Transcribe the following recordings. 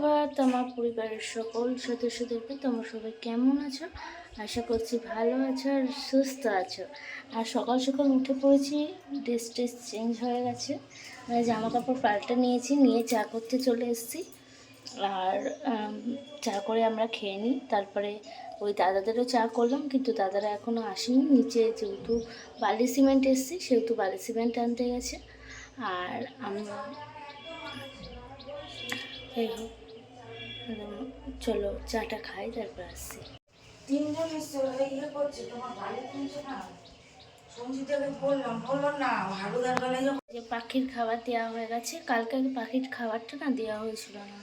সুপ্রভাত আমার পরিবারের সকল সদস্যদেরকে। তোমরা সবাই কেমন আছো? আশা করছি ভালো আছো আর সুস্থ আছো। আর সকাল সকাল উঠে পড়েছি ড্রেস ট্রেস চেঞ্জ হয়ে গেছে। মানে জামা কাপড় পাল্টে নিয়েছি, নিয়ে চা করতে চলে এসেছি। আর চা করে আমরা খেয়ে নিই। তারপরে ওই দাদাদেরও চা করলাম, কিন্তু দাদারা এখনও আসেনি। নিচে যেহেতু বালি সিমেন্ট এসেছি, সেহেতু বালি সিমেন্ট আনতে গেছে। আর আমরা এই হোক। চলো চাটা খাই তারপর আসছি। তিনজন এসছে ইয়ে করছে তোমার না? পাখির খাবার দেওয়া হয়ে গেছে কালকে পাখির খাবারটা না দেওয়া হয়েছিল না।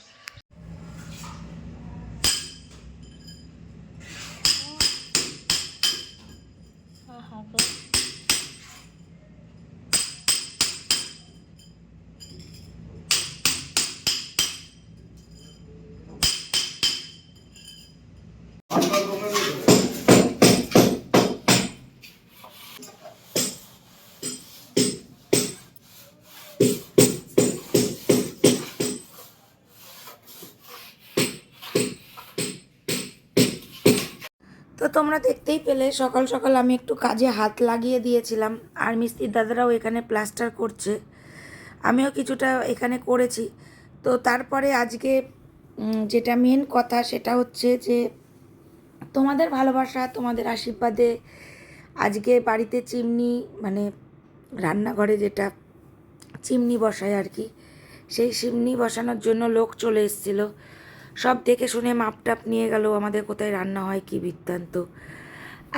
তো তোমরা দেখতেই পেলে, সকাল সকাল আমি একটু কাজে হাত লাগিয়ে দিয়েছিলাম, আর মিস্ত্রির দাদারাও এখানে প্লাস্টার করছে। আমিও কিছুটা এখানে করেছি। তো তারপরে আজকে যেটা মেন কথা সেটা হচ্ছে যে, তোমাদের ভালোবাসা, তোমাদের আশীর্বাদে আজকে বাড়িতে চিমনি মানে রান্নাঘরে যেটা চিমনি বসায় আর কি, সেই চিমনি বসানোর জন্য লোক চলে এসেছিল। সব দেখে শুনে মাপটাপ নিয়ে গেল, আমাদের কোথায় রান্না হয় কি বৃত্তান্ত?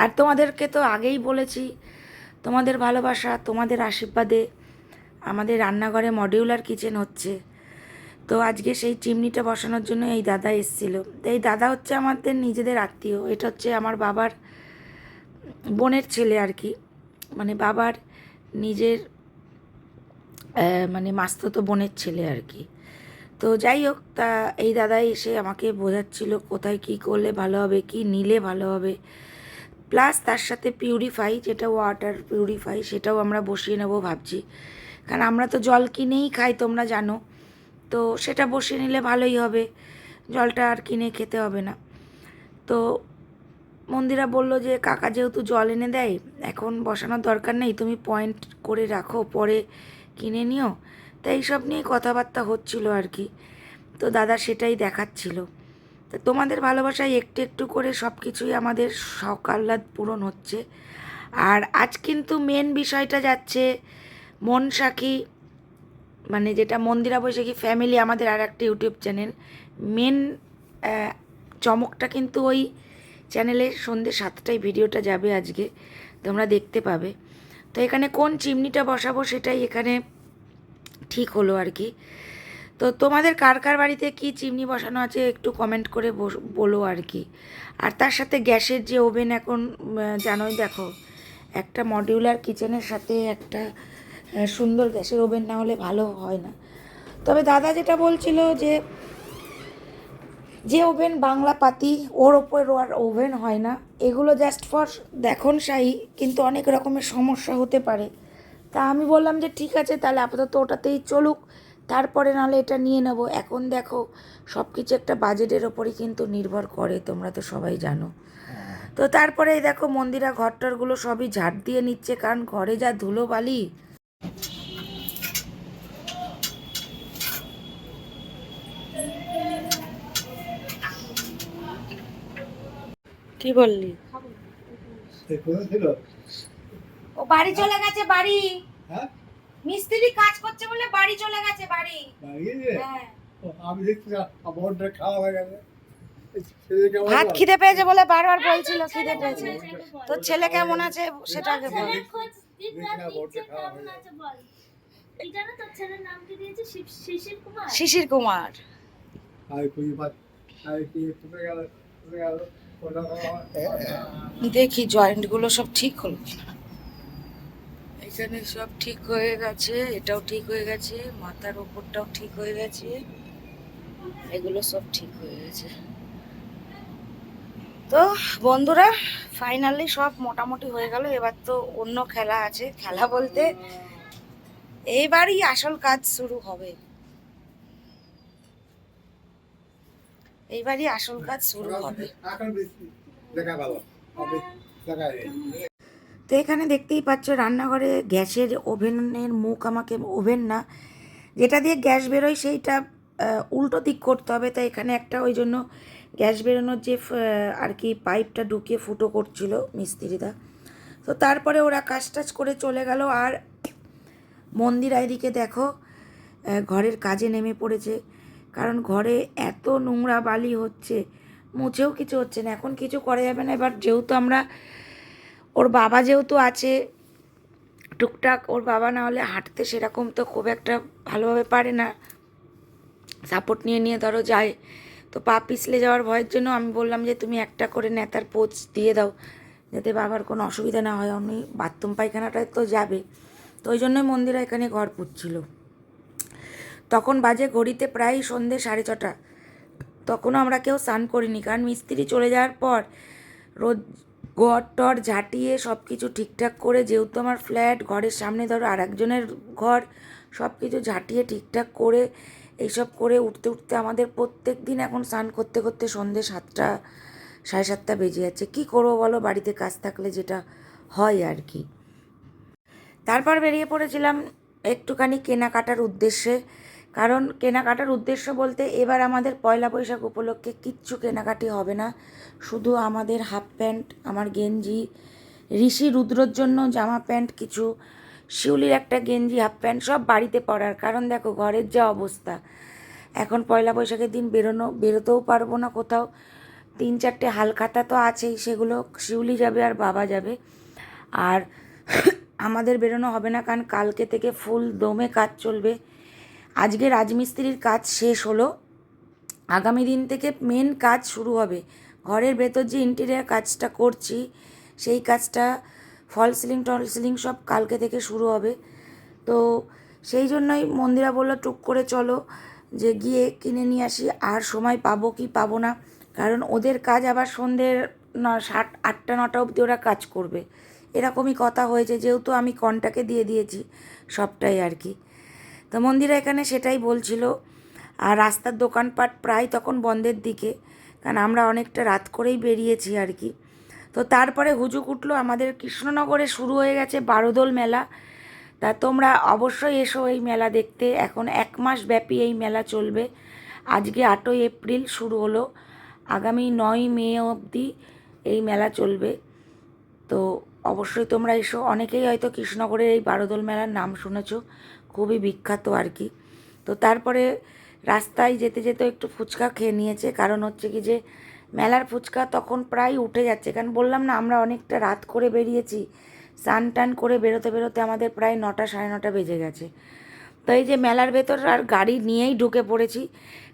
আর তোমাদেরকে তো আগেই বলেছি, তোমাদের ভালোবাসা, তোমাদের আশীর্বাদে আমাদের রান্নাঘরে মডিউলার কিচেন হচ্ছে। তো আজকে সেই চিমনিটা বসানোর জন্য এই দাদা এসেছিল। তো এই দাদা হচ্ছে আমাদের নিজেদের আত্মীয়, এটা হচ্ছে আমার বাবার বোনের ছেলে আর কি। মানে বাবার নিজের মানে মাস্ততো বোনের ছেলে আর কি। তো যাই হোক, তা এই দাদাই এসে আমাকে বোঝাচ্ছিল কোথায় কি করলে ভালো হবে, কি নিলে ভালো হবে। প্লাস তার সাথে পিউরিফাই যেটা ওয়াটার পিউরিফাই সেটাও আমরা বসিয়ে নেব ভাবছি। কারণ আমরা তো জল কিনেই খাই, তোমরা জানো। তো সেটা বসিয়ে নিলে ভালোই হবে। জলটা আর কিনে খেতে হবে না। তো মন্দিরা বলল যে, কাকা যেহেতু জল এনে দেয়, এখন বসানোর দরকার নেই, তুমি পয়েন্ট করে রাখো, পরে কিনে নিও? তাই এইসব নিয়ে কথাবার্তা হচ্ছিল আর কি। তো দাদা সেটাই দেখাচ্ছিল। তো তোমাদের ভালোবাসায় একটু একটু করে সব কিছুই আমাদের আহ্লাদ পূরণ হচ্ছে। আর আজ কিন্তু মেন বিষয়টা যাচ্ছে মন সাখী মানে যেটা মন্দিরা বৈশাখী ফ্যামিলি আমাদের আর একটা ইউটিউব চ্যানেল মেন চমকটা কিন্তু ওই চ্যানেলে সন্ধ্যে সাতটায় ভিডিওটা যাবে আজকে। তোমরা দেখতে পাবে। তো এখানে কোন চিমনিটা বসাবো সেটাই এখানে ঠিক হলো আর কি। তো তোমাদের কার কার বাড়িতে কি চিমনি বসানো আছে একটু কমেন্ট করে বলো আর কি। আর তার সাথে গ্যাসের যে ওভেন এখন জানোই দেখো, একটা মডিউলার কিচেনের সাথে একটা সুন্দর গ্যাসের ওভেন না হলে ভালো হয় না। তবে দাদা যেটা বলছিল যে যে ওভেন বাংলা পাতি ওর ওপর আর ওভেন হয় না, এগুলো জাস্ট ফর দেখুন শাহী, কিন্তু অনেক রকমের সমস্যা হতে পারে। তা আমি বললাম যে ঠিক আছে, তাহলে আপাতত ওটাতেই চলুক, তারপরে নাহলে এটা নিয়ে নেব। এখন দেখো সব কিছু একটা বাজেটের ওপরই কিন্তু নির্ভর করে, তোমরা তো সবাই জানো। তো তারপরে দেখো মন্দিরা ঘরটরগুলো সবই ঝাড় দিয়ে নিচ্ছে, কারণ ঘরে যা ধুলো বালি। কি বললি? ও বাড়ি চলে গেছে বাড়ি। হ্যাঁ? মিস্ত্রি কাজ করছে বলে বাড়ি চলে গেছে বাড়ি। হ্যাঁ। আমি দেখছি না খাওয়া হয়ে গেছে। বল। খিদে পেয়েছে বলে বারবার বলছিল খিদে পেয়েছে। তোর ছেলে কেমন আছে সেটা আগে বল। হয়ে শিশির কুমার। শিশির কুমার। দেখি জয়েন্টগুলো সব ঠিক হলো। এখানে সব ঠিক হয়ে গেছে, এটাও ঠিক হয়ে গেছে, মাথার ওপরটাও ঠিক হয়ে গেছে, এগুলো সব ঠিক হয়ে গেছে তো বন্ধুরা ফাইনালি সব মোটামুটি হয়ে গেল, এবার তো অন্য খেলা আছে, খেলা বলতে এইবারই আসল কাজ শুরু হবে এইবারই আসল কাজ শুরু হবে। তো এখানে দেখতেই পাচ্ছ রান্নাঘরে গ্যাসের ওভেনের মুখ আমাকে ওভেন না। যেটা দিয়ে গ্যাস বেরোয় সেইটা উল্টো দিক করতে হবে তাই এখানে একটা ওই জন্য গ্যাস বেরোনোর যে আর কি পাইপটা ঢুকিয়ে ফুটো করছিল মিস্ত্রিদা তো তারপরে ওরা কাজ টাজ করে চলে গেল আর মন্দির এদিকে দেখো ঘরের কাজে নেমে পড়েছে। কারণ ঘরে এত নোংরা বালি হচ্ছে, মুছেও কিছু হচ্ছে না। এখন কিছু করা যাবে না। এবার যেহেতু আমরা, ওর বাবা যেহেতু আছে, টুকটাক ওর বাবা না হলে হাঁটতে সেরকম তো খুব একটা ভালোভাবে পারে না। সাপোর্ট নিয়ে নিয়ে ধরো যায়। তো পা পিছলে যাওয়ার ভয়ের জন্য আমি বললাম যে, তুমি একটা করে নেতার পোচ দিয়ে দাও, যাতে বাবার কোনো অসুবিধা না হয়। উনি বাথরুম পায়খানাটায় তো যাবে। তো ওই জন্যই মন্দিরা এখানে ঘর পুচ্ছিল তখন বাজে ঘড়িতে প্রায় সন্ধে সাড়ে ছটা। তখনও আমরা কেউ স্নান করিনি, কারণ মিস্ত্রি চলে যাওয়ার পর রোদ ঘর টর ঝাঁটিয়ে সব কিছু ঠিকঠাক করে, যেহেতু আমার ফ্ল্যাট, ঘরের সামনে ধরো আর একজনের ঘর সব কিছু ঝাঁটিয়ে ঠিকঠাক করে, এইসব করে উঠতে উঠতে আমাদের প্রত্যেক দিন এখন স্নান করতে করতে সন্ধে সাতটা, সাড়ে সাতটা বেজে যাচ্ছে। কী করব বলো? বাড়িতে কাজ থাকলে যেটা হয় আর কি। তারপর বেরিয়ে পড়েছিলাম একটুখানি কেনাকাটার উদ্দেশ্যে। কারণ কেনাকাটার উদ্দেশ্য বলতে এবার আমাদের পয়লা বৈশাখ উপলক্ষে কিচ্ছু কেনাকাটি হবে না। শুধু আমাদের হাফ প্যান্ট, আমার গেঞ্জি, ঋষি রুদ্রর জন্য জামা প্যান্ট, কিছু শিউলির একটা গেঞ্জি, হাফ প্যান্ট, সব বাড়িতে পরার। কারণ দেখো, ঘরের যা অবস্থা। এখন পয়লা বৈশাখের দিন বেরোনো, বেরোতেও পারব না কোথাও। তিন চারটে হালখাতা তো আছেই, সেগুলো শিউলি যাবে আর বাবা যাবে। আর আমাদের বেরোনো হবে না, কারণ কালকে থেকে ফুল দমে কাজ চলবে। আজকে রাজমিস্ত্রির কাজ শেষ হলো। আগামী দিন থেকে মেন কাজ শুরু হবে। ঘরের ভেতর যে ইন্টেরিয়ার কাজটা করছি, সেই কাজটা ফল সিলিং টল সিলিং সব কালকে থেকে শুরু হবে। তো সেই জন্যই মন্দিরা বলল, টুক করে চলো, যে গিয়ে কিনে নিয়ে আসি। আর সময় পাবো কি পাবো না? কারণ ওদের কাজ আবার সন্ধ্যের ন, সাত, আটটা, নটা অবধি ওরা কাজ করবে। এরকমই কথা হয়েছে, যেহেতু আমি কন্টাকে দিয়ে দিয়েছি সবটাই আর কি। তো মন্দিরা এখানে সেটাই বলছিল। আর রাস্তার দোকানপাট প্রায় তখন বন্ধের দিকে, কারণ আমরা অনেকটা রাত করেই বেরিয়েছি আর কি। তো তারপরে হুজুক উঠল, আমাদের কৃষ্ণনগরে শুরু হয়ে গেছে বারোদোল মেলা। তা তোমরা অবশ্যই এসো এই মেলা দেখতে। এখন এক মাস ব্যাপী এই মেলা চলবে। আজকে আটই এপ্রিল শুরু হলো। আগামী নয় মে অবধি এই মেলা চলবে। তো অবশ্যই তোমরা এসো। অনেকেই হয়তো কৃষ্ণনগরের এই বারোদোল মেলার নাম শুনেছো। খুবই বিখ্যাত আর কি। তো তারপরে রাস্তায় যেতে যেতে একটু ফুচকা খেয়ে নিয়েছে। কারণ হচ্ছে কি যে, মেলার ফুচকা তখন প্রায় উঠে যাচ্ছে। কারণ বললাম না, আমরা অনেকটা রাত করে বেরিয়েছি। স্নান টান করে বেরোতে বেরোতে আমাদের প্রায় নটা, সাড়ে নটা বেজে গেছে। তো এই যে মেলার ভেতর আর গাড়ি নিয়েই ঢুকে পড়েছি।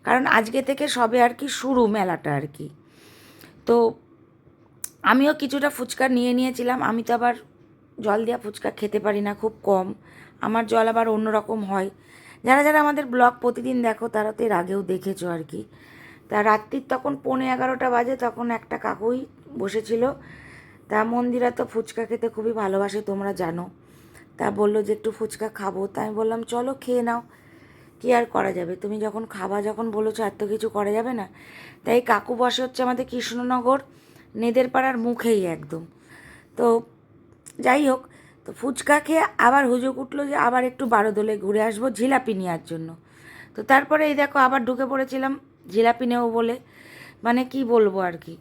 কারণ আজকে থেকে সবে আর কি শুরু মেলাটা আর কি। তো আমিও কিছুটা ফুচকা নিয়ে নিয়েছিলাম। আমি তো আবার জল দেওয়া ফুচকা খেতে পারি না, খুব কম। আমার জল আবার অন্যরকম হয়। যারা যারা আমাদের ব্লগ প্রতিদিন দেখো, তারা তো এর আগেও দেখেছ আর কি। তা রাত্রির তখন পৌনে এগারোটা বাজে, তখন একটা কাকুই বসেছিল। তা মন্দিরা তো ফুচকা খেতে খুবই ভালোবাসে, তোমরা জানো। তা বলল যে, একটু ফুচকা খাব। তা আমি বললাম, চলো খেয়ে নাও। কি আর করা যাবে? তুমি যখন খাবা, যখন বলেছ এত কিছু করা যাবে না। তাই কাকু বসে হচ্ছে আমাদের কৃষ্ণনগর নেদের পাড়ার মুখেই একদম। তো যাই হোক, তো ফুচকা খেয়ে আবার হুজুক উঠল যে আবার একটু বারোদোলে ঘুরে আসব জিলাপি নেওয়ার জন্য। তো তারপরে এই দেখো আবার ঢুকে পড়েছিলাম জিলাপি নেব বলে। মানে কি বলব আর কি।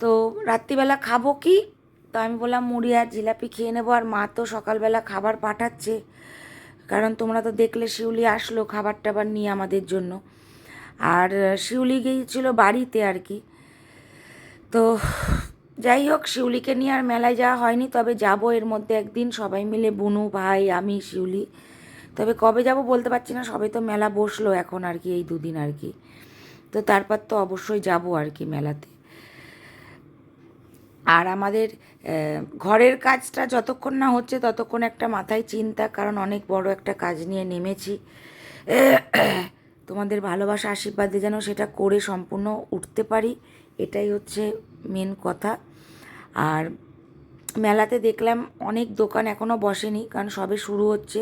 তো রাত্রিবেলা খাব কি? তো আমি বললাম, মুড়ি আর জিলাপি খেয়ে নেব। আর মা তো সকালবেলা খাবার পাঠাচ্ছে। কারণ তোমরা তো দেখলে শিউলি আসলো খাবার টাবার নিয়ে আমাদের জন্য। আর শিউলি গিয়েছিল বাড়িতে আর কি। তো যাই হোক, শিউলিকে নিয়ে আর মেলায় যাওয়া হয়নি, তবে যাব এর মধ্যে একদিন। সবাই মিলে বুনু, ভাই, আমি, শিউলি। তবে কবে যাব বলতে পারছি না, সবাই তো মেলা বসল এখন আর কি, এই দুদিন আর কি। তো তারপর তো অবশ্যই যাব আর কি মেলাতে। আর আমাদের ঘরের কাজটা যতক্ষণ না হচ্ছে ততক্ষণ একটা মাথায় চিন্তা, কারণ অনেক বড় একটা কাজ নিয়ে নেমেছি। তোমাদের ভালোবাসা, আশীর্বাদে যেন সেটা করে সম্পূর্ণ উঠতে পারি, এটাই হচ্ছে মেন কথা। আর মেলাতে দেখলাম অনেক দোকান এখনও বসেনি, কারণ সবে শুরু হচ্ছে।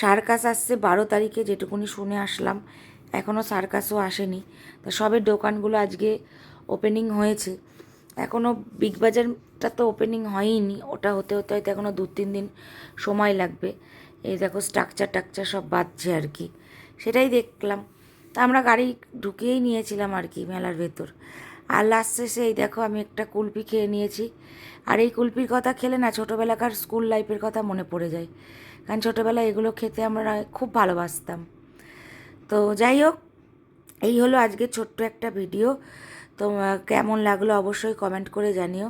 সার্কাস আসছে বারো তারিখে, যেটুকুনি শুনে আসলাম। এখনও সার্কাসও আসেনি। তো সবের দোকানগুলো আজকে ওপেনিং হয়েছে। এখনও বিগ বাজারটা তো ওপেনিং হয়ইনি, ওটা হতে হতে হয়তো এখনও দু তিন দিন সময় লাগবে। এই দেখো স্ট্রাকচার টাকচার সব বাজছে আর কি। সেটাই দেখলাম। তা আমরা গাড়ি ঢুকিয়েই নিয়েছিলাম আর কি মেলার ভেতর। আর লাস্ট শেষে এই দেখো আমি একটা কুলপি খেয়ে নিয়েছি। আর এই কুলপির কথা খেলে না ছোটোবেলাকার স্কুল লাইফের কথা মনে পড়ে যায়। কারণ ছোটোবেলায় এগুলো খেতে আমরা খুব ভালোবাসতাম। তো যাই হোক, এই হলো আজকে ছোট্ট একটা ভিডিও তো কেমন লাগল অবশ্যই কমেন্ট করে জানিও।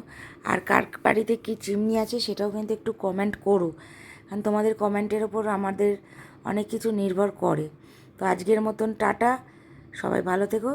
আর কার বাড়িতে কী চিমনি আছে সেটাও কিন্তু একটু কমেন্ট করো। কারণ তোমাদের কমেন্টের ওপর আমাদের অনেক কিছু নির্ভর করে। তো আজকের মতন টাটা, সবাই ভালো থেকো।